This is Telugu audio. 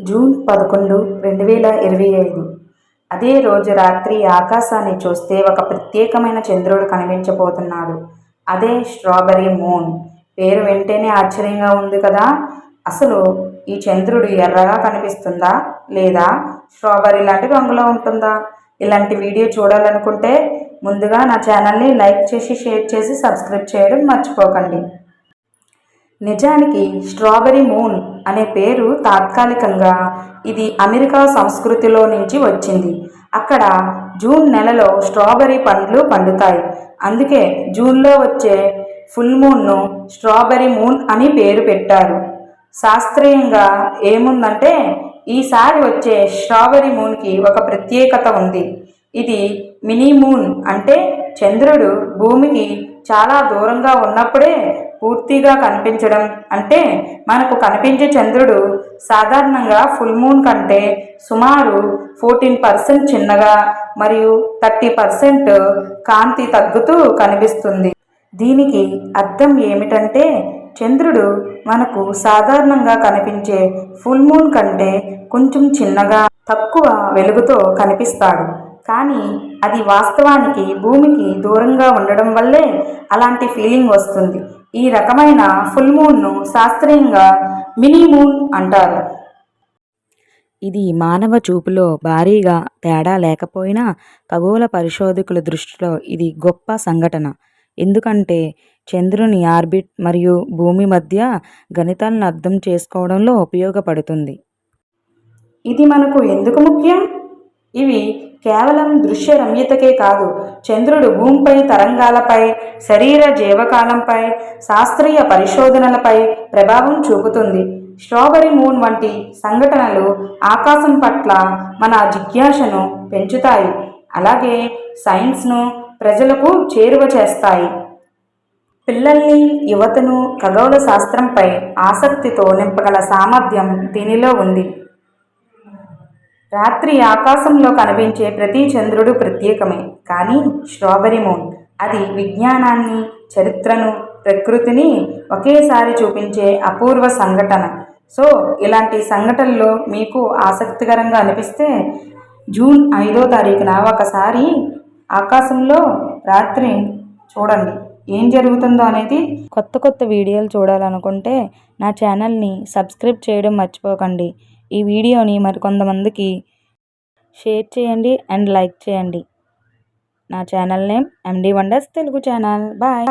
జూన్ పదకొండు రెండు వేల ఇరవై ఐదు. అదే రోజు రాత్రి ఆకాశాన్ని చూస్తే ఒక ప్రత్యేకమైన చంద్రుడు కనిపించబోతున్నాడు. అదే స్ట్రాబెరీ మూన్. పేరు వెంటనే ఆశ్చర్యంగా ఉంది కదా? అసలు ఈ చంద్రుడు ఎర్రగా కనిపిస్తుందా? లేదా స్ట్రాబెర్రీ లాంటి రంగులో ఉంటుందా? ఇలాంటి వీడియో చూడాలనుకుంటే ముందుగా నా ఛానల్ని లైక్ చేసి షేర్ చేసి సబ్స్క్రైబ్ చేయడం మర్చిపోకండి. నిజానికి స్ట్రాబెరీ మూన్ అనే పేరు తాత్కాలికంగా ఇది అమెరికా సంస్కృతిలో నుంచి వచ్చింది. అక్కడ జూన్ నెలలో స్ట్రాబెర్రీ పండ్లు పండుతాయి. అందుకే జూన్లో వచ్చే ఫుల్ మూన్ను స్ట్రాబెర్రీ మూన్ అని పేరు పెట్టారు. శాస్త్రీయంగా ఏముందంటే ఈసారి వచ్చే స్ట్రాబెర్రీ మూన్కి ఒక ప్రత్యేకత ఉంది. ఇది మినీ మూన్ అంటే చంద్రుడు భూమికి చాలా దూరంగా ఉన్నప్పుడే పూర్తిగా కనిపించడం. అంటే మనకు కనిపించే చంద్రుడు సాధారణంగా ఫుల్ మూన్ కంటే సుమారు ఫోర్టీన్ పర్సెంట్ చిన్నగా మరియు థర్టీ పర్సెంట్ కాంతి తగ్గుతూ కనిపిస్తుంది. దీనికి అర్థం ఏమిటంటే చంద్రుడు మనకు సాధారణంగా కనిపించే ఫుల్ మూన్ కంటే కొంచెం చిన్నగా తక్కువ వెలుగుతో కనిపిస్తాడు. కానీ అది వాస్తవానికి భూమికి దూరంగా ఉండడం వల్లే అలాంటి ఫీలింగ్ వస్తుంది. ఈ రకమైన ఫుల్ మూన్ను శాస్త్రీయంగా మినీ మూన్ అంటారు. ఇది మానవ చూపులో భారీగా తేడా లేకపోయినా ఖగోళ పరిశోధకుల దృష్టిలో ఇది గొప్ప సంఘటన. ఎందుకంటే చంద్రుని ఆర్బిట్ మరియు భూమి మధ్య గణితాలను అర్థం చేసుకోవడంలో ఉపయోగపడుతుంది. ఇది మనకు ఎందుకు ముఖ్యం? ఇవి కేవలం దృశ్య రమ్యతకే కాదు చంద్రుడు భూమిపై తరంగాలపై శరీర జీవకాలంపై శాస్త్రీయ పరిశోధనలపై ప్రభావం చూపుతుంది. స్ట్రాబెరీ మూన్ వంటి సంఘటనలు ఆకాశం పట్ల మన జిజ్ఞాసను పెంచుతాయి. అలాగే సైన్స్ను ప్రజలకు చేరువ చేస్తాయి. పిల్లల్ని యువతను ఖగోళ శాస్త్రంపై ఆసక్తితో నింపగల సామర్థ్యం దీనిలో ఉంది. రాత్రి ఆకాశంలో కనిపించే ప్రతి చంద్రుడు ప్రత్యేకమే. కానీ స్ట్రాబెరీ మూన్ అది విజ్ఞానాన్ని చరిత్రను ప్రకృతిని ఒకేసారి చూపించే అపూర్వ సంఘటన. సో ఇలాంటి సంఘటనలో మీకు ఆసక్తికరంగా అనిపిస్తే జూన్ ఐదో తారీఖున ఒకసారి ఆకాశంలో రాత్రి చూడండి. ఏం జరుగుతుందో అనేది కొత్త కొత్త వీడియోలు చూడాలనుకుంటే నా ఛానల్ని సబ్స్క్రైబ్ చేయడం మర్చిపోకండి. ఈ వీడియోని మరికొంతమందికి షేర్ చేయండి అండ్ లైక్ చేయండి. నా channel name MD wonders Telugu channel. Bye.